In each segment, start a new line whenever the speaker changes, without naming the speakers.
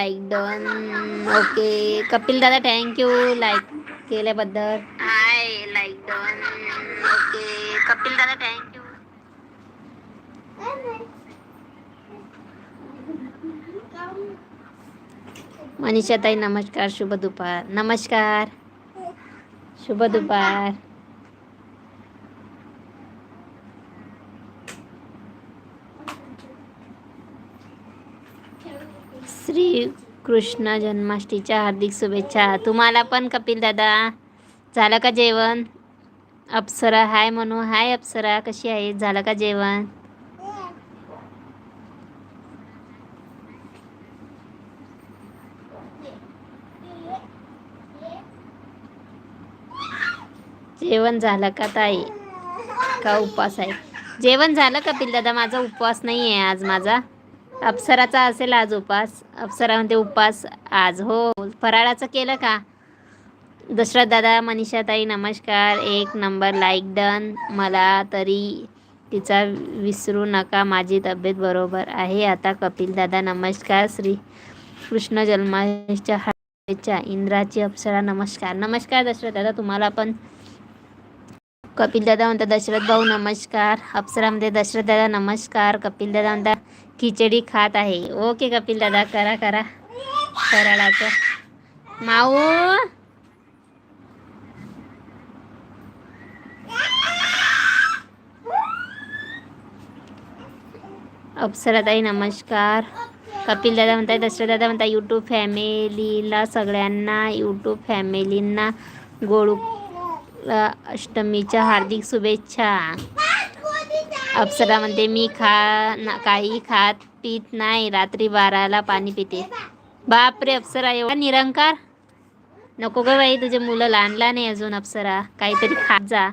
Like done okay Kapil दादा thank you like केल्याबद्दल hi like done okay Kapil दादा thank you Manisha ताई नमस्कार शुभ दुपार नमस्कार शुभ दुपार श्री कृष्ण जन्माष्टमीच्या हार्दिक शुभेच्छा. तुम्हाला पण कपिल दादा. झालं का जेवण? अप्सरा हाय म्हणू हाय अप्सरा कशी आहे झालं का जेवण? जेवण झालं का ताई? का उपवास आहे? जेवण झालं कपिल दादा. माझा उपवास नाही आहे आज माझा. अप्सराचा असेल आज उपास. अप्सरा म्हणते आज. हो फराळाचं केलं का? दशरथ दादा मनीषा ताई नमस्कार. एक नंबर लाईक डन मला तरी तिचा विसरू नका. माझी तब्येत बरोबर आहे. आता कपिल दादा नमस्कार. श्री कृष्ण जन्माच्या शुभेच्छा इंद्राची अप्सरा नमस्कार. नमस्कार दशरथ दादा तुम्हाला पण. कपिल दादा म्हणता दशरथ भाऊ नमस्कार. अप्सरा म्हणते दशरथ दादा नमस्कार. कपिल दादा म्हणता खिचडी खात आहे. ओके कपिल दादा करा करा. फराळाचं. माऊ. अप्सराताई नमस्कार. कपिल दादा म्हणताय दशरथ दादा म्हणताय यूट्यूब फॅमिलीला सगळ्यांना यूट्यूब फॅमिलींना गोळू अष्टमीच्या हार्दिक शुभेच्छा. अप्सरा म्हणते मी खा ना काही खात पित नाही रात्री बाराला पाणी पिते. बापरे अप्सरा एवढा निरंकार. नको ग बाई तुझे मुलं लहान लहान आहे अजून अप्सरा. काहीतरी खात जा.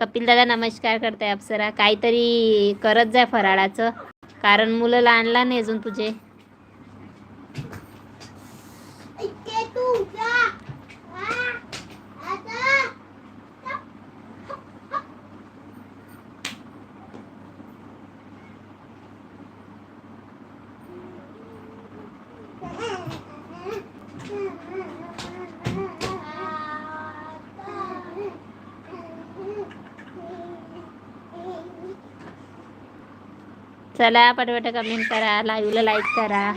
कपिल दादा नमस्कार करताय अप्सरा. काहीतरी करत जाय फराळाचं. कारण मुलं लहान लहान आहे अजून तुझे. चला पटपट कमेंट करा लाईव्हला लाईक करा.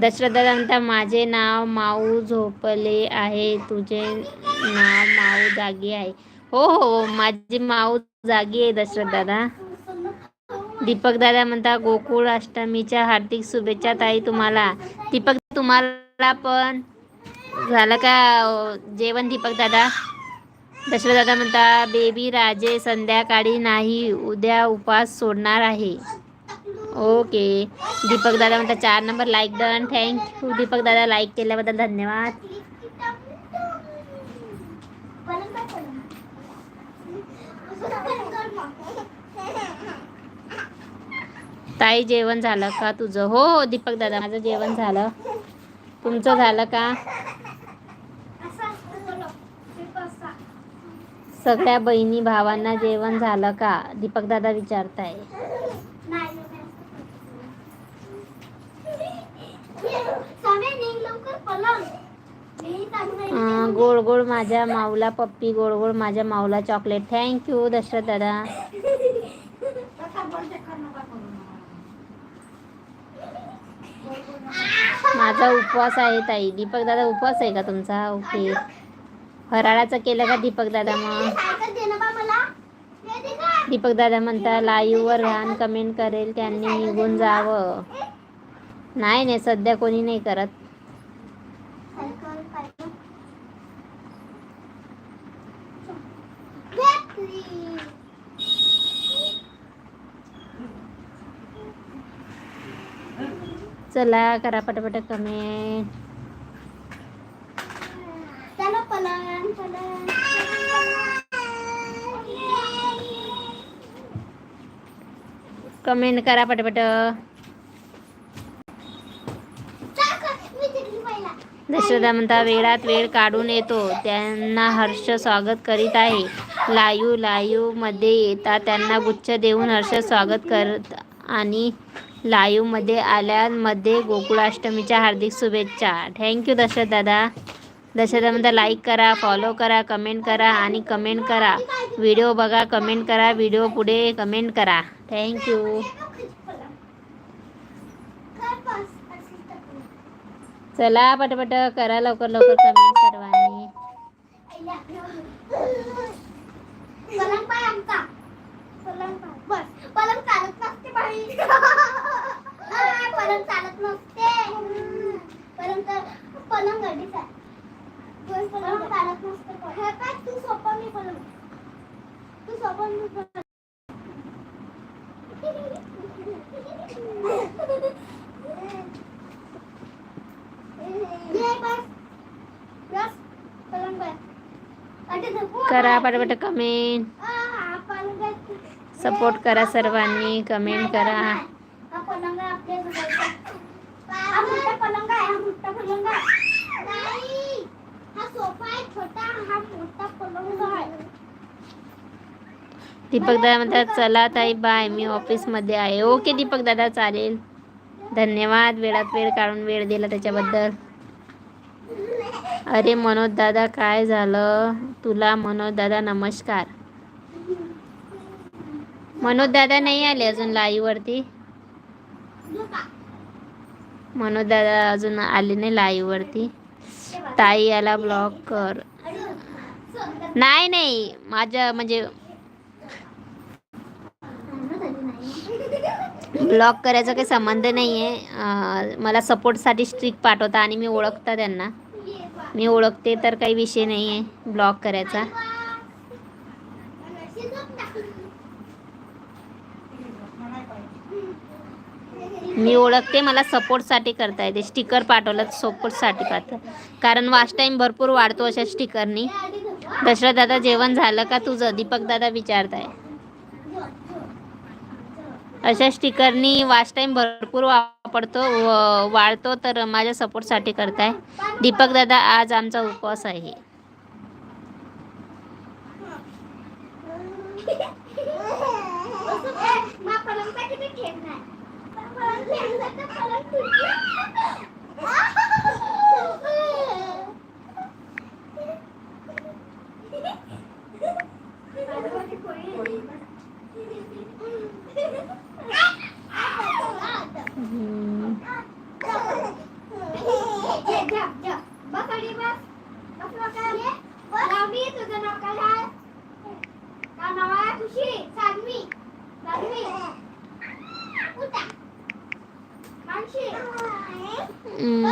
दशरथ दादा म्हणता माझे नाव माऊ झोपले आहे तुझे नाव माऊ जागी आहे. हो हो माझी माऊ जागी आहे दशरथ दादा. दीपक दादा म्हणता गोकुळ अष्टमीच्या हार्दिक शुभेच्छा ताई तुम्हाला. दीपक तुम्हाला पण. झालं का जेवण दीपक दादा दशरथ दादा म्हणता बेबी राजे संध्याकाळी नाही उद्या उपास सोडणार आहे. ओके. दीपक दादा म्हणता चार number like done thank you Deepak दादा लाईक केल्याबद्दल धन्यवाद. ताई जेवण झालं का तुझं? हो हो दीपक दादा माझं जेवण झालं. तुमचं झालं का? सगळ्या बहिणी भावांना जेवण झालं का? दीपक दादा विचारताय. गोड गोड माझ्या माऊला पप्पी गोड गोड माझ्या माऊला चॉकलेट थँक्यू दशरथ दादा. माझा उपवास आहे ताई. दीपक दादा उपवास आहे का तुमचा? ओके. फराळाचं केलं का दीपक दादा मग? दीपक दादा म्हणता लाईव्हवर घाण कमेंट करेल त्यांनी निघून जावं. नाही नाही सध्या कोणी नाही करत. चला करा पटापट कमेंट
चला
कमेंट करा पटापट. दशरथा म्हणता वेळात वेळ काढून येतो. त्यांना हर्ष स्वागत करीत आहे. लाईव लाईवमध्ये येता त्यांना गुच्छ देऊन हर्ष स्वागत करत आणि लाईव्हमध्ये आल्यामध्ये गोकुळाष्टमीच्या हार्दिक शुभेच्छा. थँक्यू दशरथ दादा. दशरथ म्हणता लाईक करा फॉलो करा कमेंट करा आणि कमेंट करा. व्हिडिओ बघा कमेंट करा. व्हिडिओ पुढे कमेंट करा. थँक्यू चला पटपट करा लवकर लवकर कमेंट सर्वांनी.
पलंग पाय आमचा पलंग पाय बस पलंग चालत नसते बाई आ, पलंग चालत नसते पलंग तर पलंग गडीच आहे बस, पलंग चालत नसते हे काय तू सोपा मी पलंग तू सोपा मी पलंग ये बस बस पलंग बस अटे धपू
करा पटपट कमेंट
आ, पलंग
support करा सर्वांनी कमेंट करा. दीपक दादा म्हणतात चला ताई बाय मी ऑफिसमध्ये आहे. ओके दीपक दादा चालेल. धन्यवाद. वेळात वेळ काढून वेळ दिला त्याच्याबद्दल. अरे मनोज दादा काय झालं? तुला मनोज दादा नमस्कार. मनोज दादा नाही आले अजून लाईव्ह वरती मनोज दादा अजून आले नाही लाईव्ह वरती ताई याला ब्लॉक कर. नाही नाही. माझ्या म्हणजे ब्लॉक करायचा काही संबंध नाही आहे मला सपोर्टसाठी स्ट्रिक पाठवता आणि मी ओळखता त्यांना. मी ओळखते तर काही विषय नाही आहे ब्लॉक करायचा. मी ओळखते मला सपोर्टसाठी करता येते. स्टिकर पाठवलं सपोर्टसाठी पाठव. कारण वाच टाईम भरपूर वाढतो अशा स्टिकरनी. दशरथ दादा जेवण झालं का तुझं? दीपक दादा विचारताय. अशा स्टिकरनी वाच टाईम भरपूर वापरतो व- वाढतो तर माझ्या सपोर्टसाठी करताय. दीपक दादा आज आमचा उपवास आहे.
मा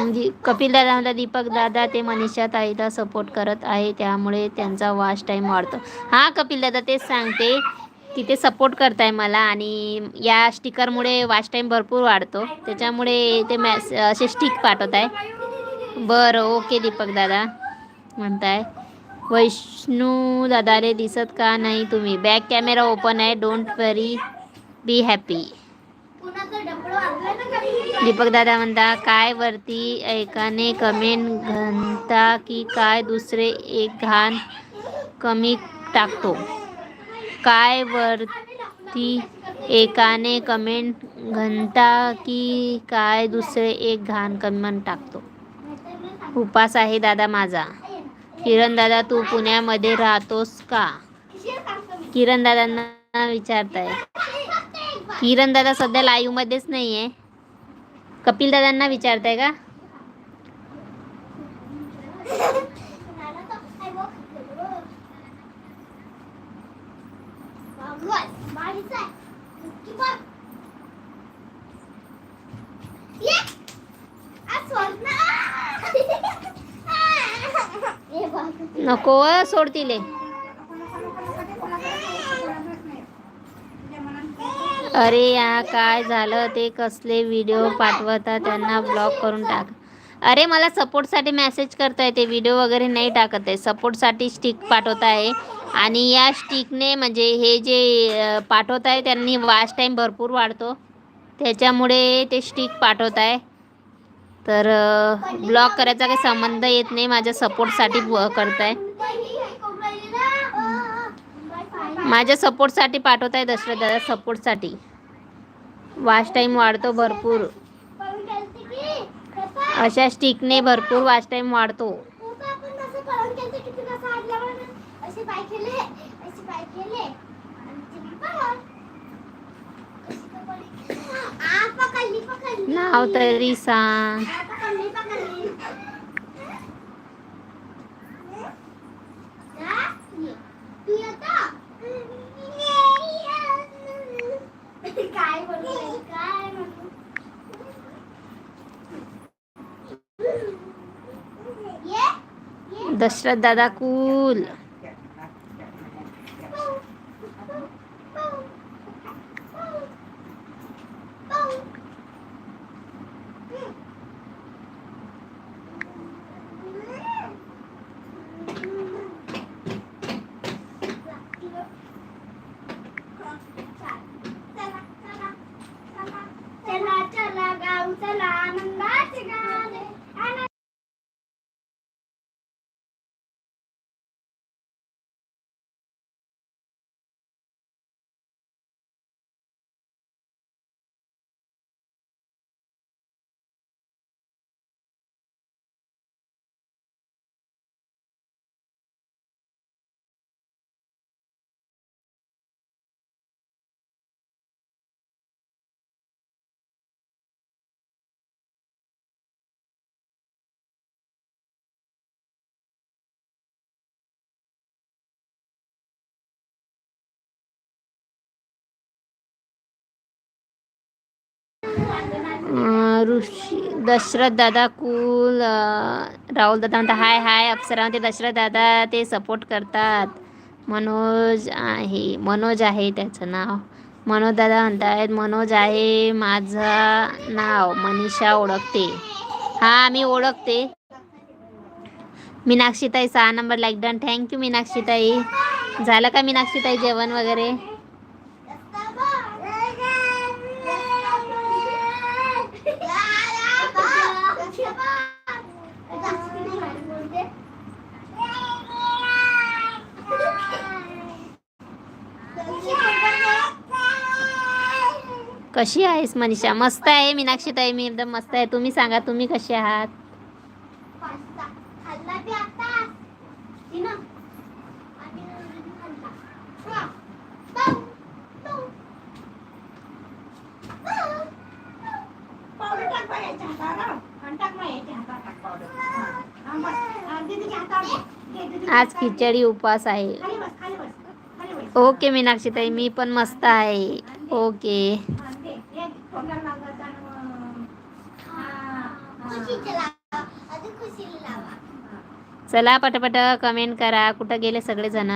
म्हणजे कपिल दादा दीपक दादा ते मनीषा ताईला सपोर्ट करत आहे त्यामुळे त्यांचा वॉच टाईम वाढतो. हां कपिल दादा तेच सांगते. की ते सपोर्ट करताय मला आणि या स्टिकरमुळे वॉच टाईम भरपूर वाढतो. त्याच्यामुळे ते मॅस असे स्टिक पाठवत आहे बरं ओके दीपक दादा. म्हणताय वैष्णू दादा रे दिसत का नाही तुम्ही? बॅक कॅमेरा ओपन आहे.
Don't worry be happy
Deepak दादा म्हणता काय वरती एकाने कमेंट घनता की काय दुसरे एक घाण कमी टाकतो? काय वरती एकाने कमेंट घनता की काय दुसरे एक घाण कमेंट टाकतो? उपास आहे दादा माझा. किरण दादा तू पुण्यामध्ये राहतोस का? किरण दादांना विचारताय. किरण दादा सध्या लाईव्ह मध्येच नाही आहे कपिल दादांना विचारताय का? नको सोडतील अरे या काय झालं? ते कसले व्हिडिओ पाठवता? त्यांना ब्लॉक करून टाक. अरे मला सपोर्टसाठी मेसेज करताय ते. व्हिडिओ वगैरे नाही टाकत आहे. सपोर्टसाठी स्टिक पाठवत आहे. आणि या स्टिकने म्हणजे हे जे पाठवत आहे त्यांनी वॉच टाईम भरपूर वाढतो. त्याच्यामुळे ते स्टिक पाठवत आहे. तर ब्लॉक करायचा काही संबंध येत नाही. माझ्या सपोर्टसाठी करताय. माझ्या सपोर्टसाठी पाठवत आहे दशरथ दादा सपोर्टसाठी. वॉच टाईम वाढतो भरपूर. अशा स्टिकने भरपूर वॉच टाईम वाढतो. नाव तरी सांग.
असे काय काय म्हणू
दशरथ दादा कूल. ऋषी दशरथ दादा कुल राहुल दादा म्हणतात हाय हाय अप्सरा. म्हणते दशरथ दादा ते सपोर्ट करतात. मनोज आहे मनोज आहे त्याचं नाव. मनोज दादा म्हणतायत मनोज आहे माझं नाव मनीषा ओळखते. हां मी ओळखते. मीनाक्षीताई सहा number like done thank you मीनाक्षीताई. झालं का मीनाक्षीताई जेवण वगैरे? कशी आहेस मनीषा? मस्त आहे मीनाक्षीताई मी एकदम मस्त आहे. तुम्ही सांगा तुम्ही कसे आहात?
खाल्ला बी आता? तिनं आणि खाल्ला. हा. पाऊ, पाऊ.
पावडर टाक बरं याच्या हातावर आणि टाक मग याच्या हातावर टाक पावडर हा, बस. हा, दीदीच्या हातावर दे. दे, दीदीच्या
आज
हातावर.
खिचडी उपवास आहे
खाली बस खाली बस खाली बस
ओके मीनाक्षीताई मी पण मस्त आहे ओके
हा, दे. हे तोंडाला लावत आणि मग- हा, हा.
खुशीचे लावा अजून खुशीला लावा
चला पटापट कमेंट करा. कुठं गेले सगळेजण?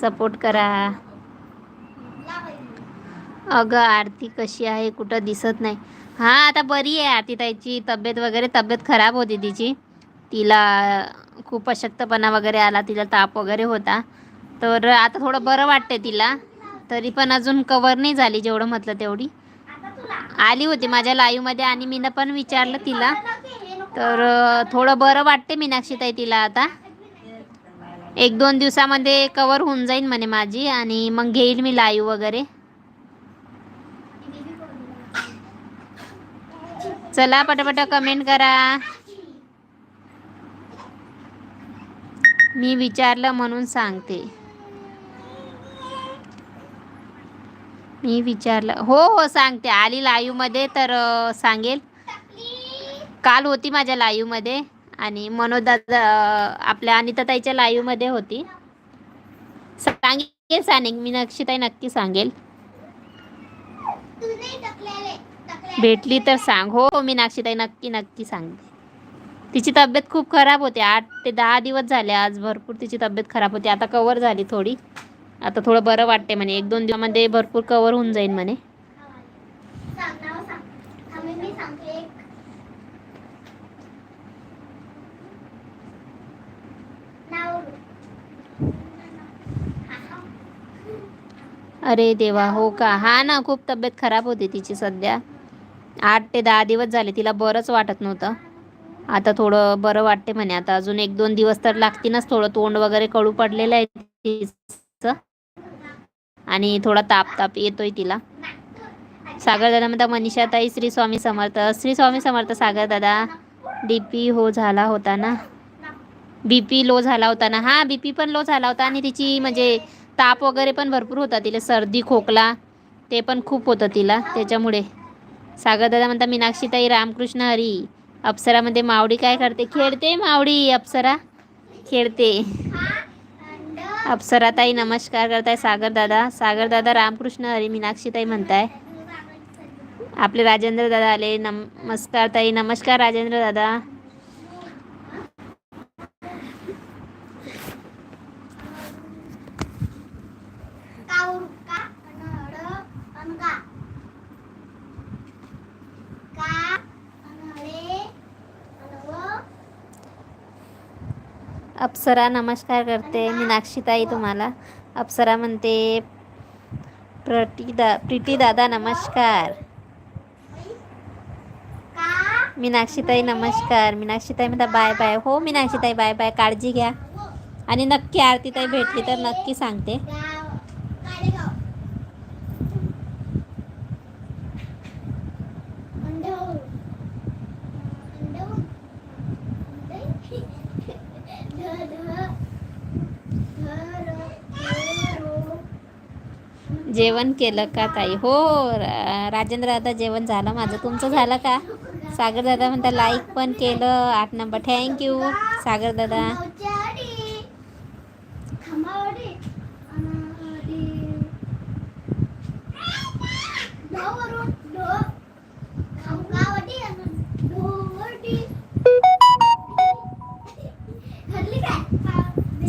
सपोर्ट करा. अगं आरती कशी आहे? कुठं दिसत नाही. हां आता बरी आहे आरती ताईची. तब्येत वगैरे तब्येत खराब होती तिची. तिला खूप अशक्तपणा वगैरे आला. तिला ताप वगैरे होता. तर आता थोडं बरं वाटते तिला. तरी पण अजून कवर नाही झाली जेवढं म्हटलं तेवढी. आली होती माझ्या लाईव्हमध्ये आणि मीनं पण विचारलं तिला. तर थोडं बरं वाटते मीनाक्षीताई तिला आता. एक दोन दिवसामध्ये कवर होऊन जाईल म्हणे माझी आणि मग घेईल मी लाईव्ह वगैरे. चला पटापट कमेंट करा. मी विचारलं म्हणून सांगते. मी विचारलं हो हो सांगते. आली लाईव्हमध्ये तर सांगेल. काल होती माझ्या लाईव्हमध्ये आणि मनोदादा आपल्या अनिताताईच्या लाईव्हमध्ये होती. सांगेल सानिक मी नक्षीताई नक्की सांगेल. भेटली तर सांग. हो हो मी नाक्षीताई नक्की नक्की सांगते. तिची तब्येत खूप खराब होती. आठ ते दहा दिवस झाले आज भरपूर तिची तब्येत खराब होती. आता कवर झाली थोडी. आता थोडं बरं वाटते म्हणे. एक दोन दिवसामध्ये भरपूर कवर होऊन जाईल म्हणे
सांग नाव सांग थांब मी सांगते एक नाव
अरे देवा हो का? हा ना खूप तब्येत खराब होती तिची सध्या. आठ ते दहा दिवस झाले तिला बरंच वाटत नव्हतं. आता थोडं बरं वाटते म्हणे. आता अजून एक दोन दिवस तर लागतीलच थोडं तोंड वगैरे कळू पडलेलं आहे तिचं. आणि थोडा ताप ताप येतोय तिला. सागर दादा म्हणता मनीषा ताई श्री स्वामी समर्थ. श्री स्वामी समर्थ सागर दादा. डीपी हो झाला होता ना? बीपी लो झाला होता ना? हा बीपी पण लो झाला होता. आणि तिची म्हणजे ताप वगैरे पण भरपूर होता तिला सर्दी खोकला ते पण खूप होतं तिला त्याच्यामुळे. सागर दादा म्हणता मीनाक्षीताई रामकृष्ण हरी अप्सरामध्ये मावडी काय करते? खेळते मावडी अप्सरा. खेळते. अप्सराताई नमस्कार करताय सागर दादा. सागर दादा रामकृष्ण हरी मीनाक्षीताई म्हणताय. आपले राजेंद्र दादा आले नमस्कार ताई नमस्कार राजेंद्र दादा. अप्सरा नमस्कार करते मीनाक्षीताई तुम्हाला. अप्सरा म्हणते प्रटी दा प्रीती दादा नमस्कार. मीनाक्षीताई नमस्कार. मीनाक्षीताई म्हणता बाय बाय. हो मीनाक्षीताई बाय बाय. काळजी घ्या. आणि नक्की आरतीताई भेटली तर नक्की सांगते. जेवण केलं का ताई? हो राजेंद्र दादा जेवण झालं माझं. तुमचं झालं का? सागर दादा म्हणता लाईक पण केलं. आठ नंबर. थँक्यू सागर दादा.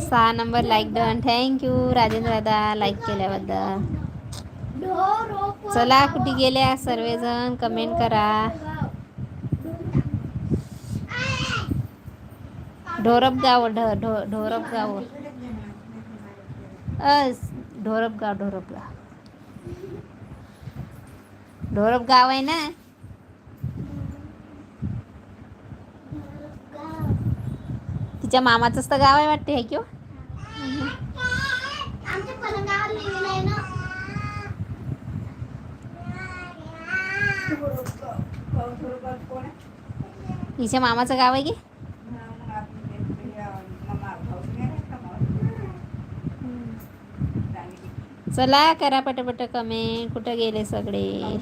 सहा number like done thank you Rajendra दादा लाईक केल्याबद्दल. चला कुठे गेल्या सर्वजण? कमेंट करा. ढोरपगाव ढ ढो ढोरपगाव अस ढोरपगाव ढोरपगाव ढोरपगाव आहे ना? तिच्या मामाचंच तर गाव आहे वाटते हो? आहे किंवा
आमच्या पलंगावर लिहिलेलं आहे ना
कोण आहे
हिच्या मामाचं गाव आहे की? चला करा पटपट कमेंट कुठं गेले सगळे?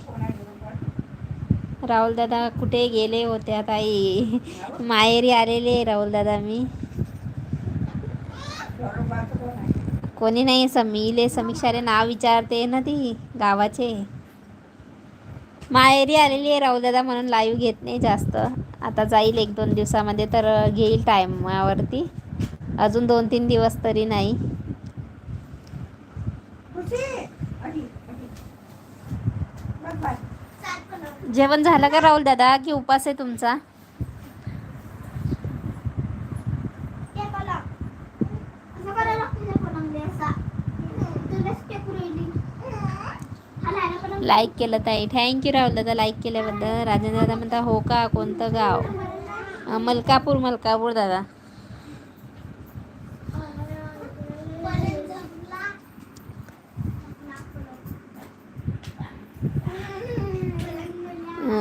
राहुल दादा कुठे गेले होते ताई माहेरी आलेले राहुल दादा मी.
कोणी
नाही समीले समीक्षारे नाव विचारते ना ती गावाचे. माहेरी आलेली आहे राहुल दादा म्हणून लाईव्ह घेत नाही जास्त. आता जाईल एक दोन दिवसामध्ये तर घेईल टायमावरती अजून दोन तीन दिवस तरी नाही. जेवण झालं का राहुल दादा? की उपास आहे तुमचा
ते पलंग असं करायला लागतं ते पलंग असा तुलाच टेकू राहिली हा लहान पलंग
लाईक केलं ताई. थँक्यू राहुल दादा लाईक केल्याबद्दल. राजेंद्र दादा म्हणता हो का? कोणतं गाव? मलकापूर मलकापूर दादा.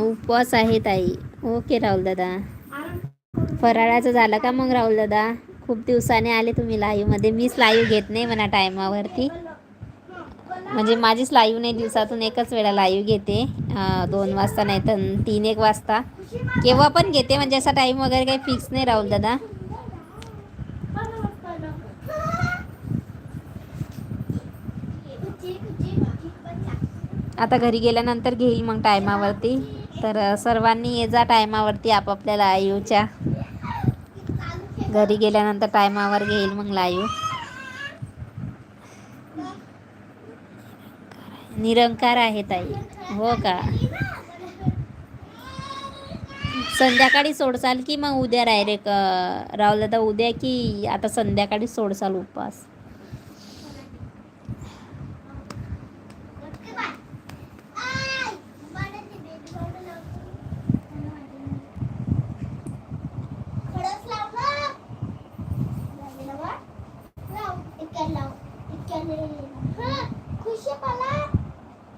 उपवास आहे ताई. ओके राहुल दादा. फराळाचं झालं का मग राहुल दादा? खूप दिवसाने आले तुम्ही लाईव्हमध्ये मीच लाईव्ह घेत नाही म्हणा टायमावरती म्हणजे माझीच लाईव्ह नाही दिवसातून एकच वेळा लाईव्ह घेते. दोन वाजता नाही तर तीन एक वाजता. केव्हा पण घेते म्हणजे असा टाईम वगैरे काही फिक्स नाही राहुल दादा. आता घरी गेल्यानंतर घेईल मग टायमावरती तर सर्वांनी ये जा टायमावरती आपापल्या लाईव्हच्या घरी गेल्यानंतर टायमावर घेईल मग लाईव्ह निरंकार आहे ताई. हो का? संध्याकाळी सोडसाल की मग उद्या डायरेक्ट राहुल तर उद्या की आता संध्याकाळी सोडसाल उपवास
ओके बाय आय बाळाची बेबी बॉटल खडस लाव ना लागेल बा लाव इकडे लाव इकडे हा खुशी पला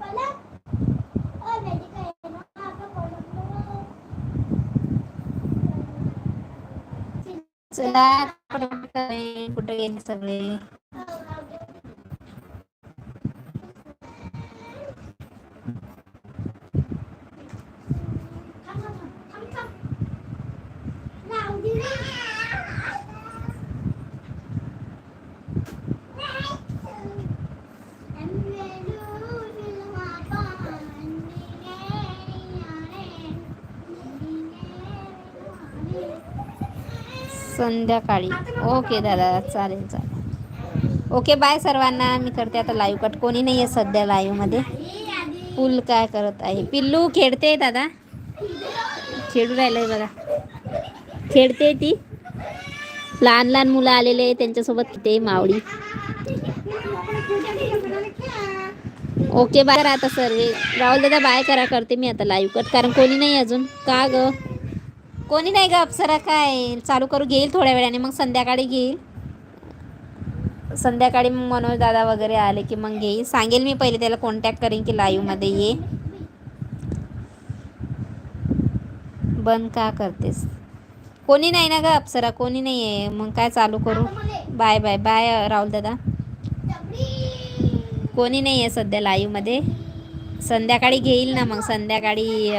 पला अ बेटी काय ना आता पडलं
चला कुठे गेले सगळे? संध्याकाळी. ओके दादा चालेल चालेल. ओके बाय सर्वांना. मी करते आता लाईव्ह कट कोणी नाही आहे सध्या लाईव्हमध्ये पुल काय करत आहे? पिल्लू खेळते दादा. खेळू राहिलंय बघा. खेळते ती. लहान लहान मुलं आलेले त्यांच्यासोबत ते मावळी. ओके बाय करा आता सर्वे राहुल दादा बाय करा. करते मी आता लाईव्ह कट कारण कोणी नाही अजून. का गं? कोणी नाही ग अप्सरा काय? चालू करू घेईल थोड्या वेळाने मग संध्याकाळी घेईल. संध्याकाळी मग मनोज दादा वगैरे आले की मग घेईल. सांगेल मी पहिले त्याला कॉन्टॅक्ट करेन की लाईव्हमध्ये ये. बंद का करतेस? कोणी नाही ना ग अप्सरा कोणी नाही आहे मग काय चालू करू? बाय बाय बाय राहुल दादा. कोणी नाही आहे सध्या लाईव्हमध्ये संध्याकाळी घेईल ना मग संध्याकाळी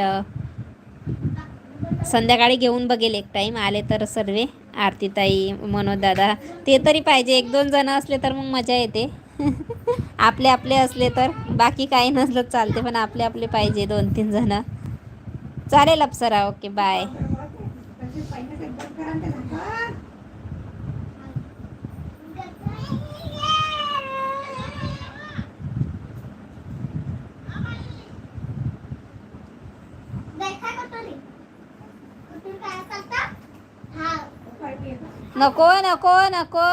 संध्याकाळी घेऊन बघेल एक टाईम आले तर सर्व. आरतीताई मनोज दादा ते तरी पाहिजे. एक दोन जण असले तर मग मजा येते. आपले आपले असले तर. बाकी काही नसलं चालते पण आपले आपले पाहिजे दोन तीन जण. चालेल अप्सरा. ओके बाय
देखा कटोरी कटोरी काय चालता हा
नको नको नको.